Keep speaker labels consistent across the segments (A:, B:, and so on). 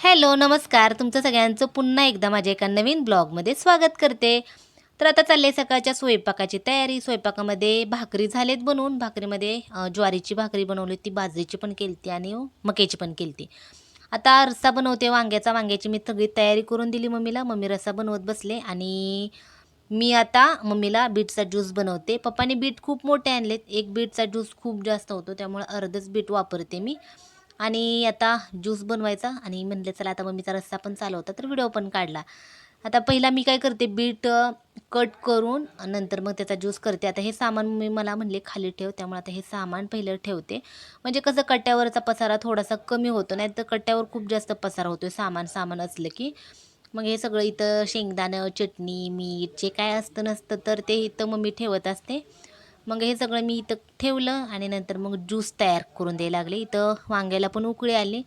A: Hello नमस्कार. तुमचं सगळ्यांचं पुन्हा एकदा माझ्या एका नवीन ब्लॉगमध्ये स्वागत करते. तर आता चालले सकाळच्या स्वयंपाकाची तयारी. स्वयंपाकामध्ये भाकरी झालेत बनवून. भाकरीमध्ये ज्वारीची भाकरी बनवली ती बाजरीची पण केलती आणि हो, मक्याची पण केलती. आता रस्सा बनवते. वांग्याचा वांग्याची मी सगळी तयारी करून दिली मम्मीला. मम्मी रस्सा बनवत बसले आणि मी आता मम्मीला बीटचा ज्यूस बनवते. पप्पाने बीट खूप मोठे आणलेत. एक बीटचा ज्यूस खूप जास्त होतो. त्यामुळे अर्धच बीट वापरते मी. आणि आता ज्यूस बनवायचा आणि म्हणले चला आता मम्मीचा रस्सा पण चालू होता तर व्हिडिओ पण काढला. आता पहिला मी काय करते बीट कट करून नंतर मग त्याचा ज्यूस करते. आता हे सामान मी मला म्हणले खाली ठेव. त्यामुळे आता हे सामान पहिलं ठेवते. म्हणजे कसं कट्ट्यावरचा पसारा थोडासा कमी होतो. नाही तर कट्ट्यावर खूप जास्त पसारा होतो सामान सामान असलं की. मग हे सगळं इथं शेंगदाणं चटणी मीठ जे काय असतं नसतं तर ते इथं मग मी ठेवत असते. मग हे सगळं मी इथं ठेवलं आणि नंतर मग ज्यूस तयार करून द्यायला लागले. इथं वांग्याला पण उकळी आली.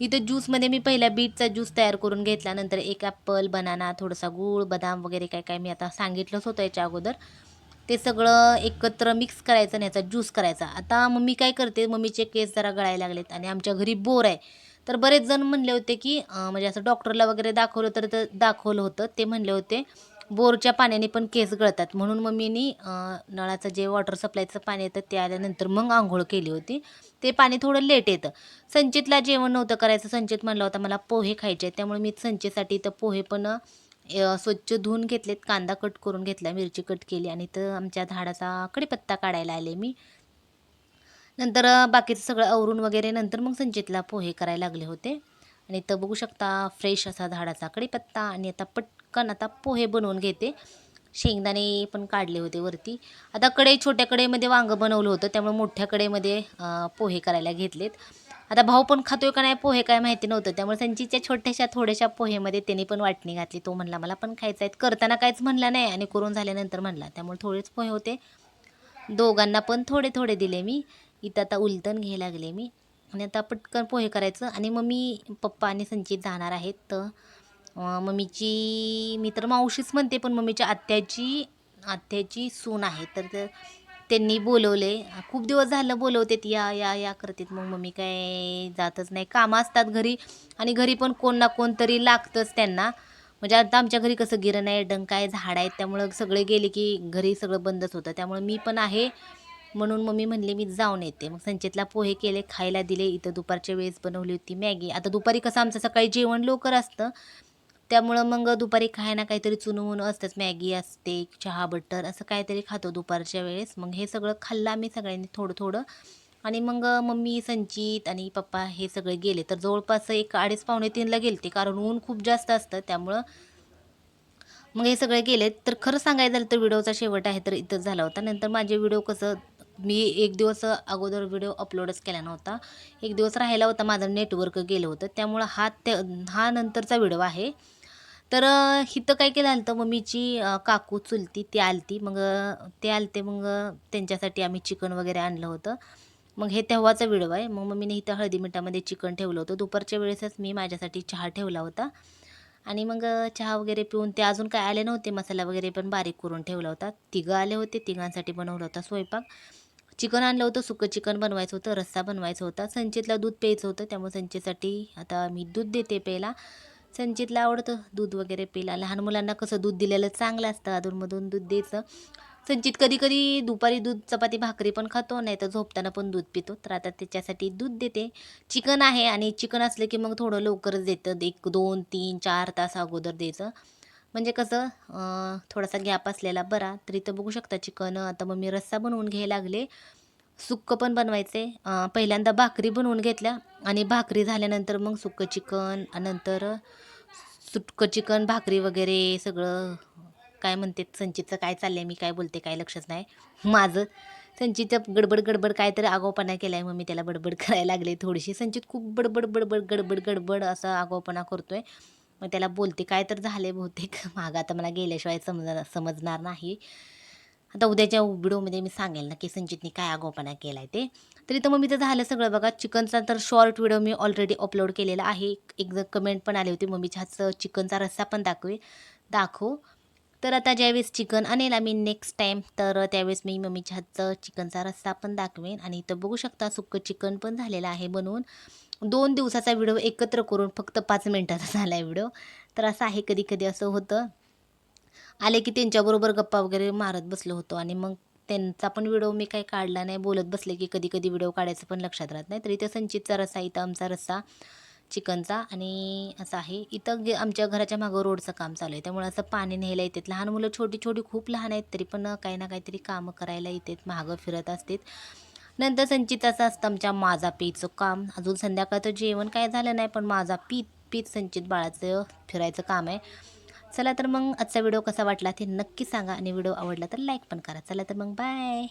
A: इथं ज्यूसमध्ये मी पहिला बीटचा ज्यूस तयार करून घेतला. नंतर एक ॲपल बनाना थोडासा गूळ बदाम वगैरे काय काय मी आता सांगितलंच होतं याच्या अगोदर. ते सगळं एकत्र मिक्स करायचं आणि याचा ज्यूस करायचा. आता मम्मी काय करते मम्मीचे केस जरा गळायला लागलेत आणि आमच्या घरी बोर आहे. तर बरेच जण म्हणले होते की म्हणजे असं डॉक्टरला वगैरे दाखवलं तर दाखवलं होतं. ते म्हणले होते बोरच्या पाण्याने पण केस गळतात. म्हणून मग मी नळाचं जे वॉटर सप्लायचं पाणी येतं ते आल्यानंतर मग आंघोळ केली होती. ते पाणी थोडं लेट येतं. संचितला जेवण नव्हतं करायचं. संचित म्हणला होता मला पोहे खायचे आहेत. त्यामुळे मी संचितसाठी तर पोहे पण स्वच्छ धुवून घेतलेत. कांदा कट करून घेतला मिरची कट केली आणि तर आमच्या झाडाचा कडीपत्ता काढायला आले मी. नंतर बाकीचं सगळं आवरून वगैरे नंतर मग संचितला पोहे करायला लागले होते. आणि इथं बघू शकता फ्रेश असा झाडाचा कढीपत्ता आणि आता पटकन आता पोहे बनवून घेते. शेंगदाणे पण काढले होते वरती. आता कडे छोट्या कडेमध्ये वांगं बनवलं होतं त्यामुळे मोठ्या कडेमध्ये पोहे करायला घेतलेत. आता भाऊ पण खातोय का नाही पोहे काय माहिती नव्हतं. त्यामुळे संचितच्या छोट्याशा थोड्याशा पोहेमध्ये त्यांनी पण वाटणी घातली. तो म्हणला मला पण खायचं आहेत करताना काहीच म्हणला नाही आणि करून झाल्यानंतर म्हणला त्यामुळे थोडेच पोहे होते. दोघांना पण थोडे थोडे दिले मी. इथं आता उलटण घ्यायला लागले मी. आणि आता पटकन पोहे करायचं. आणि मम्मी पप्पा आणि संचित जाणार आहेत. तर मम्मीची मी तर मावशीच म्हणते पण मम्मीच्या आत्याची आत्याची सून आहे. तर त्यांनी बोलवले. खूप दिवस झालं बोलवतेत या या या करतात. मग मम्मी काय जातच नाही. कामं असतात घरी. आणि घरी पण कोण ना कोणतरी लागतंच त्यांना. म्हणजे आता आमच्या घरी कसं गिरण आहे डंका आहे झाड आहेत. त्यामुळं सगळे गेले की घरी सगळं बंदच होतं. त्यामुळे मी पण आहे. म्हणून मम्मी म्हणले मी जाऊन येते. मग संचितला पोहे केले खायला दिले. इथं दुपारच्या वेळेस बनवली होती मॅगी. आता दुपारी कसं आमचं सकाळी जेवण लवकर असतं. त्यामुळं मग दुपारी काय ना काहीतरी चुनवून असतंच. मॅगी असते चहा बटर असं काहीतरी खातो दुपारच्या वेळेस. मग हे सगळं खाल्लं आम्ही सगळ्यांनी थोडं थोडं आणि मग मम्मी संचित आणि पप्पा हे सगळे गेले. तर जवळपास एक अडीच पावणे तीनला गेलते. कारण ऊन खूप जास्त असतं. त्यामुळं मग हे सगळे गेले तर खरं सांगायचं झालं तर व्हिडिओचा शेवट आहे. तर इथंच झाला होता. नंतर माझे व्हिडिओ कसं मी एक दिवस अगोदर व्हिडिओ अपलोडच केला नव्हता. एक दिवस राहिला होता माझं नेटवर्क गेलं होतं. त्यामुळं हा त्या हा नंतरचा व्हिडिओ आहे. तर इथं काय केलं आलं मम्मीची काकू चुलती ती आलती. मग ते आलते मग त्यांच्यासाठी आम्ही चिकन वगैरे आणलं होतं. मग हे तेव्हाचा व्हिडिओ आहे. मग मम्मीने इथं हळदी मिठामध्ये चिकन ठेवलं होतं. दुपारच्या वेळेसच मी माझ्यासाठी चहा ठेवला होता. आणि मग चहा वगैरे पिऊन ते अजून काय आले नव्हते मसाला वगैरे पण बारीक करून ठेवला होता. तिघं आले होते तिघांसाठी बनवला होता स्वयंपाक. चिकन आणलं होतं सुकं चिकन बनवायचं होतं रस्सा बनवायचा होता संचितला दूध प्यायचं होतं त्यामुळे संचितसाठी आता मी दूध देते प्यायला. संचितला आवडतं दूध वगैरे प्यायला. लहान मुलांना कसं दूध दिलेलं चांगलं असतं अधूनमधून दूध द्यायचं. संचित कधी कधी दुपारी दूध चपाती भाकरी पण खातो नाही तर झोपताना पण दूध पितो. तर आता त्याच्यासाठी दूध देते. चिकन आहे आणि चिकन असलं की मग थोडं लवकरच देतं. एक दोन तीन चार तास अगोदर द्यायचं. म्हणजे कसं थोडासा गॅप असलेला बरा तर इथं बघू शकता चिकन. आता मग मी रस्सा बनवून घ्यायला लागले. सुक्कं पण बनवायचे. पहिल्यांदा भाकरी बनवून घेतल्या आणि भाकरी झाल्यानंतर मग सुकं चिकन नंतर सुटकं चिकन भाकरी वगैरे सगळं काय म्हणते संचितचं काय चाललंय मी काय बोलते काय लक्षच नाही. माझं संचितचं गडबड गडबड काय तर आगाऊपणा केला आहे मग मी त्याला बडबड करायला लागले. थोडीशी संचित खूप बडबड बडबड गडबड गडबड असा आगाऊपणा करतोय. मग त्याला बोलते काय तर झाले बहुतेक. मागं आता मला गेल्याशिवाय समज समजणार नाही. आता उद्याच्या व्हिडिओमध्ये मी सांगेल ना की संजितने काय आगोपणा केला आहे ते. तरी तर मग मी तर झालं सगळं बघा. चिकनचा तर शॉर्ट व्हिडिओ मी ऑलरेडी अपलोड केलेला आहे. एक कमेंट पण आली होती मम्मीच्या हातचं चिकनचा रस्सा पण दाखवे दाखव. तर आता ज्यावेळेस चिकन आणेल आम्ही नेक्स्ट टाईम तर त्यावेळेस मी मम्मीच्या हातचं चिकनचा रस्सा पण दाखवेन. आणि इथं बघू शकता सुक्कं चिकन पण झालेलं आहे बनवून. दोन दिवसाचा व्हिडिओ एकत्र करून फक्त पाच मिनटाचा झाला आहे व्हिडिओ. तर असं आहे कधी कधी असं होतं. आले की त्यांच्याबरोबर गप्पा वगैरे मारत बसलो होतो आणि मग त्यांचा पण व्हिडिओ मी काही काढला नाही बोलत बसले की कधी कधी व्हिडिओ काढायचं पण लक्षात राहत नाही. तर इथं संचितचा रस्सा इथं आमचा रस्सा चिकनचा आणि असं आहे. इथं गे आमच्या घराच्या मागं रोडचं काम चालू आहे. त्यामुळे असं पाणी न्यायला येतात. लहान मुलं छोटी छोटी खूप लहान आहेत तरी पण काही ना काहीतरी कामं करायला येतात मागं फिरत असतात. नंतर संचिताचं असतं आमच्या माझा पीचं काम. अजून संध्याकाळचं जेवण काय झालं नाही पण माझा पीत पीत संचित बाळाचं फिरायचं काम आहे. चला तर मग आजचा व्हिडिओ कसा वाटला ते नक्की सांगा आणि व्हिडिओ आवडला तर लाईक पण करा. चला तर मग बाय.